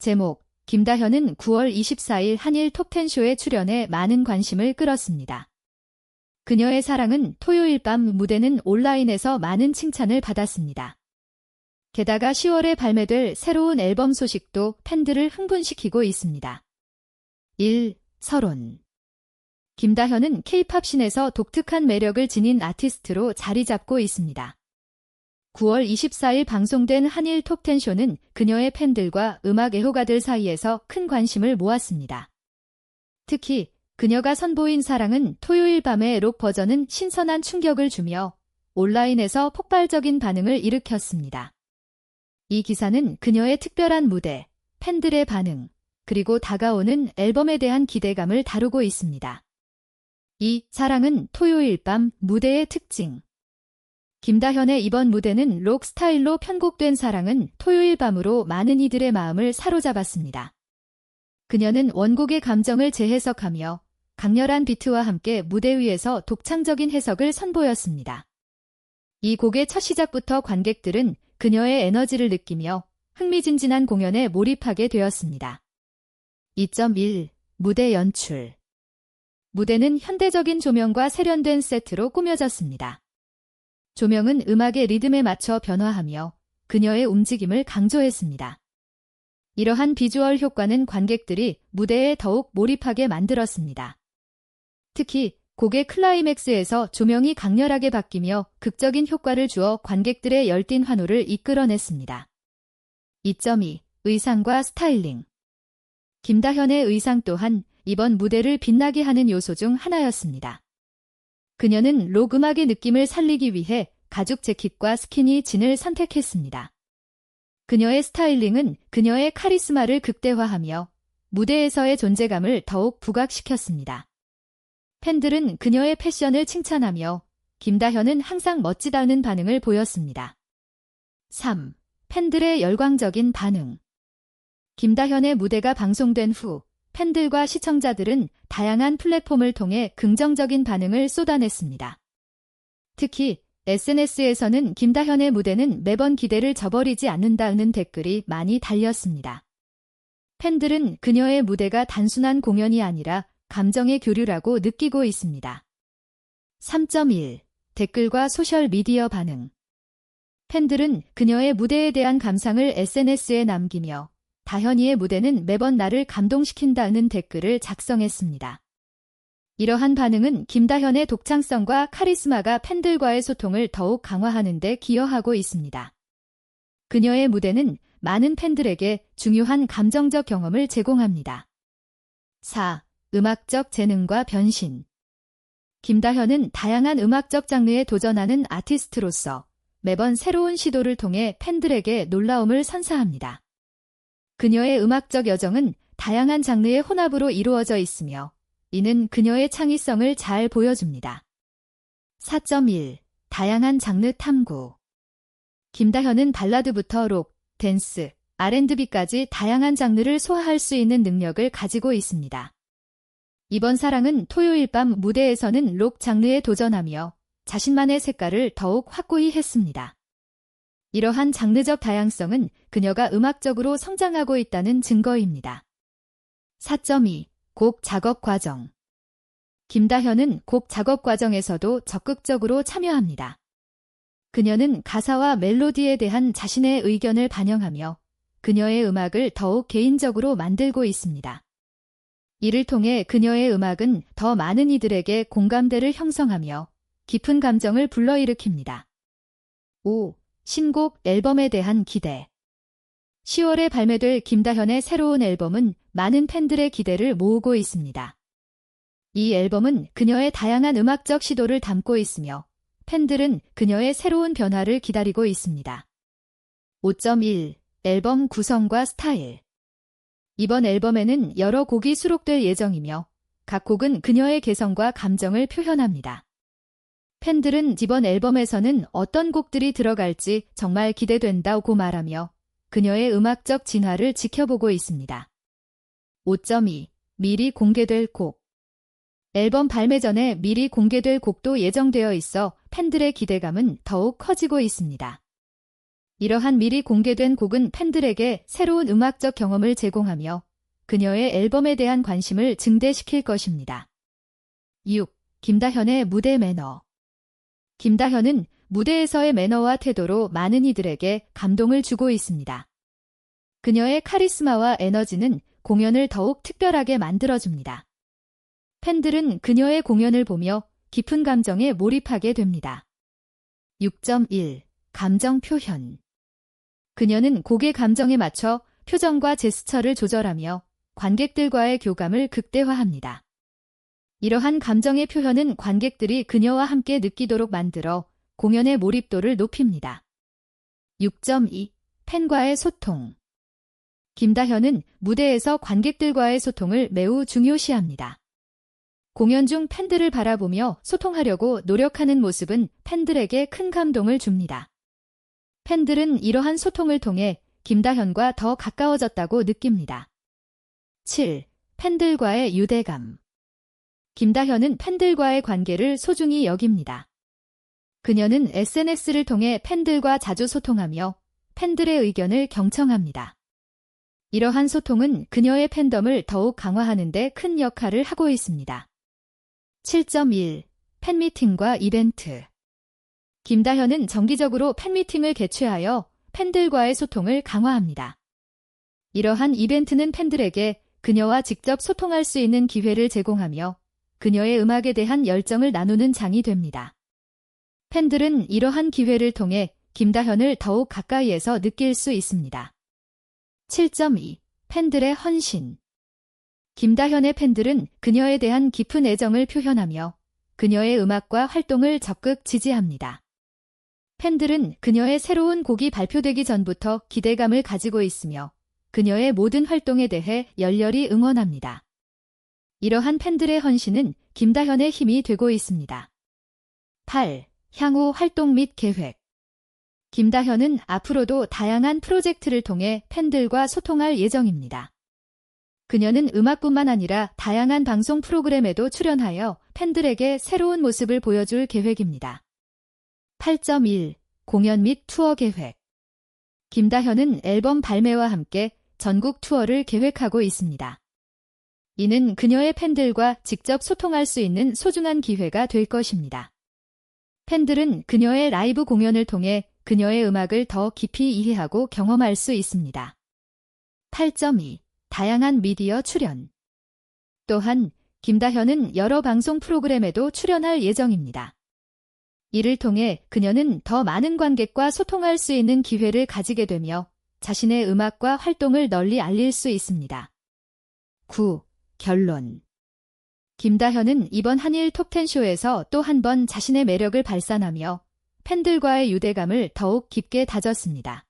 제목 김다현은 9월 24일 한일 톱텐쇼에 출연해 많은 관심을 끌었습니다. 그녀의 사랑은 토요일 밤 무대는 온라인에서 많은 칭찬을 받았습니다. 게다가 10월에 발매될 새로운 앨범 소식도 팬들을 흥분시키고 있습니다. 1. 서론 김다현은 케이팝 씬에서 독특한 매력을 지닌 아티스트로 자리 잡고 있습니다. 9월 24일 방송된 한일 톱텐쇼는 그녀의 팬들과 음악 애호가들 사이에서 큰 관심을 모았습니다. 특히 그녀가 선보인 사랑은 토요일 밤의 록 버전은 신선한 충격을 주며 온라인에서 폭발적인 반응을 일으켰습니다. 이 기사는 그녀의 특별한 무대, 팬들의 반응, 그리고 다가오는 앨범에 대한 기대감을 다루고 있습니다. 이 사랑은 토요일 밤 무대의 특징. 김다현의 이번 무대는 록 스타일로 편곡된 사랑은 토요일 밤으로 많은 이들의 마음을 사로잡았습니다. 그녀는 원곡의 감정을 재해석하며 강렬한 비트와 함께 무대 위에서 독창적인 해석을 선보였습니다. 이 곡의 첫 시작부터 관객들은 그녀의 에너지를 느끼며 흥미진진한 공연에 몰입하게 되었습니다. 2.1 무대 연출 무대는 현대적인 조명과 세련된 세트로 꾸며졌습니다. 조명은 음악의 리듬에 맞춰 변화하며 그녀의 움직임을 강조했습니다. 이러한 비주얼 효과는 관객들이 무대에 더욱 몰입하게 만들었습니다. 특히 곡의 클라이맥스에서 조명이 강렬하게 바뀌며 극적인 효과를 주어 관객들의 열띤 환호를 이끌어냈습니다. 2.2 의상과 스타일링 김다현의 의상 또한 이번 무대를 빛나게 하는 요소 중 하나였습니다. 그녀는 록 음악의 느낌을 살리기 위해 가죽 재킷과 스키니 진을 선택했습니다. 그녀의 스타일링은 그녀의 카리스마를 극대화하며 무대에서의 존재감을 더욱 부각시켰습니다. 팬들은 그녀의 패션을 칭찬하며 김다현은 항상 멋지다는 반응을 보였습니다. 3. 팬들의 열광적인 반응 김다현의 무대가 방송된 후 팬들과 시청자들은 다양한 플랫폼을 통해 긍정적인 반응을 쏟아냈습니다. 특히 SNS에서는 김다현의 무대는 매번 기대를 저버리지 않는다는 댓글이 많이 달렸습니다. 팬들은 그녀의 무대가 단순한 공연이 아니라 감정의 교류라고 느끼고 있습니다. 3.1 댓글과 소셜미디어 반응 팬들은 그녀의 무대에 대한 감상을 SNS에 남기며 다현이의 무대는 매번 나를 감동시킨다는 댓글을 작성했습니다. 이러한 반응은 김다현의 독창성과 카리스마가 팬들과의 소통을 더욱 강화하는 데 기여하고 있습니다. 그녀의 무대는 많은 팬들에게 중요한 감정적 경험을 제공합니다. 4. 음악적 재능과 변신 김다현은 다양한 음악적 장르에 도전하는 아티스트로서 매번 새로운 시도를 통해 팬들에게 놀라움을 선사합니다. 그녀의 음악적 여정은 다양한 장르의 혼합으로 이루어져 있으며 이는 그녀의 창의성을 잘 보여줍니다. 4.1 다양한 장르 탐구 김다현은 발라드부터 록, 댄스, R&B까지 다양한 장르를 소화할 수 있는 능력을 가지고 있습니다. 이번 사랑은 토요일 밤 무대에서는 록 장르에 도전하며 자신만의 색깔을 더욱 확고히 했습니다. 이러한 장르적 다양성은 그녀가 음악적으로 성장하고 있다는 증거입니다. 4.2 곡 작업 과정 김다현은 곡 작업 과정에서도 적극적으로 참여합니다. 그녀는 가사와 멜로디에 대한 자신의 의견을 반영하며 그녀의 음악을 더욱 개인적으로 만들고 있습니다. 이를 통해 그녀의 음악은 더 많은 이들에게 공감대를 형성하며 깊은 감정을 불러일으킵니다. 5. 신곡 앨범에 대한 기대 10월에 발매될 김다현의 새로운 앨범은 많은 팬들의 기대를 모으고 있습니다. 이 앨범은 그녀의 다양한 음악적 시도를 담고 있으며 팬들은 그녀의 새로운 변화를 기다리고 있습니다. 5.1 앨범 구성과 스타일 이번 앨범에는 여러 곡이 수록될 예정이며 각 곡은 그녀의 개성과 감정을 표현합니다. 팬들은 이번 앨범에서는 어떤 곡들이 들어갈지 정말 기대된다고 말하며 그녀의 음악적 진화를 지켜보고 있습니다. 5.2 미리 공개될 곡 앨범 발매 전에 미리 공개될 곡도 예정되어 있어 팬들의 기대감은 더욱 커지고 있습니다. 이러한 미리 공개된 곡은 팬들에게 새로운 음악적 경험을 제공하며 그녀의 앨범에 대한 관심을 증대시킬 것입니다. 6. 김다현의 무대 매너 김다현은 무대에서의 매너와 태도로 많은 이들에게 감동을 주고 있습니다. 그녀의 카리스마와 에너지는 공연을 더욱 특별하게 만들어줍니다. 팬들은 그녀의 공연을 보며 깊은 감정에 몰입하게 됩니다. 6.1 감정 표현 그녀는 곡의 감정에 맞춰 표정과 제스처를 조절하며 관객들과의 교감을 극대화합니다. 이러한 감정의 표현은 관객들이 그녀와 함께 느끼도록 만들어 공연의 몰입도를 높입니다. 6.2 팬과의 소통 김다현은 무대에서 관객들과의 소통을 매우 중요시합니다. 공연 중 팬들을 바라보며 소통하려고 노력하는 모습은 팬들에게 큰 감동을 줍니다. 팬들은 이러한 소통을 통해 김다현과 더 가까워졌다고 느낍니다. 7. 팬들과의 유대감 김다현은 팬들과의 관계를 소중히 여깁니다. 그녀는 SNS를 통해 팬들과 자주 소통하며 팬들의 의견을 경청합니다. 이러한 소통은 그녀의 팬덤을 더욱 강화하는 데 큰 역할을 하고 있습니다. 7.1 팬미팅과 이벤트 김다현은 정기적으로 팬미팅을 개최하여 팬들과의 소통을 강화합니다. 이러한 이벤트는 팬들에게 그녀와 직접 소통할 수 있는 기회를 제공하며 그녀의 음악에 대한 열정을 나누는 장이 됩니다. 팬들은 이러한 기회를 통해 김다현을 더욱 가까이에서 느낄 수 있습니다. 7.2 팬들의 헌신 김다현의 팬들은 그녀에 대한 깊은 애정을 표현하며 그녀의 음악과 활동을 적극 지지합니다. 팬들은 그녀의 새로운 곡이 발표되기 전부터 기대감을 가지고 있으며 그녀의 모든 활동에 대해 열렬히 응원합니다. 이러한 팬들의 헌신은 김다현의 힘이 되고 있습니다. 8. 향후 활동 및 계획 김다현은 앞으로도 다양한 프로젝트를 통해 팬들과 소통할 예정입니다. 그녀는 음악뿐만 아니라 다양한 방송 프로그램에도 출연하여 팬들에게 새로운 모습을 보여줄 계획입니다. 8.1 공연 및 투어 계획 김다현은 앨범 발매와 함께 전국 투어를 계획하고 있습니다. 이는 그녀의 팬들과 직접 소통할 수 있는 소중한 기회가 될 것입니다. 팬들은 그녀의 라이브 공연을 통해 그녀의 음악을 더 깊이 이해하고 경험할 수 있습니다. 8.2 다양한 미디어 출연 또한 김다현은 여러 방송 프로그램에도 출연할 예정입니다. 이를 통해 그녀는 더 많은 관객과 소통할 수 있는 기회를 가지게 되며 자신의 음악과 활동을 널리 알릴 수 있습니다. 9. 결론 김다현은 이번 한일 톱텐쇼에서 또 한 번 자신의 매력을 발산하며 팬들과의 유대감을 더욱 깊게 다졌습니다.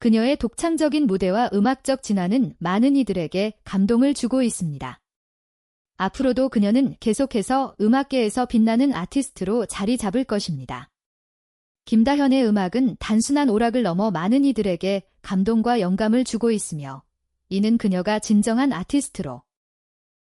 그녀의 독창적인 무대와 음악적 진화는 많은 이들에게 감동을 주고 있습니다. 앞으로도 그녀는 계속해서 음악계에서 빛나는 아티스트로 자리 잡을 것입니다. 김다현의 음악은 단순한 오락을 넘어 많은 이들에게 감동과 영감을 주고 있으며 이는 그녀가 진정한 아티스트로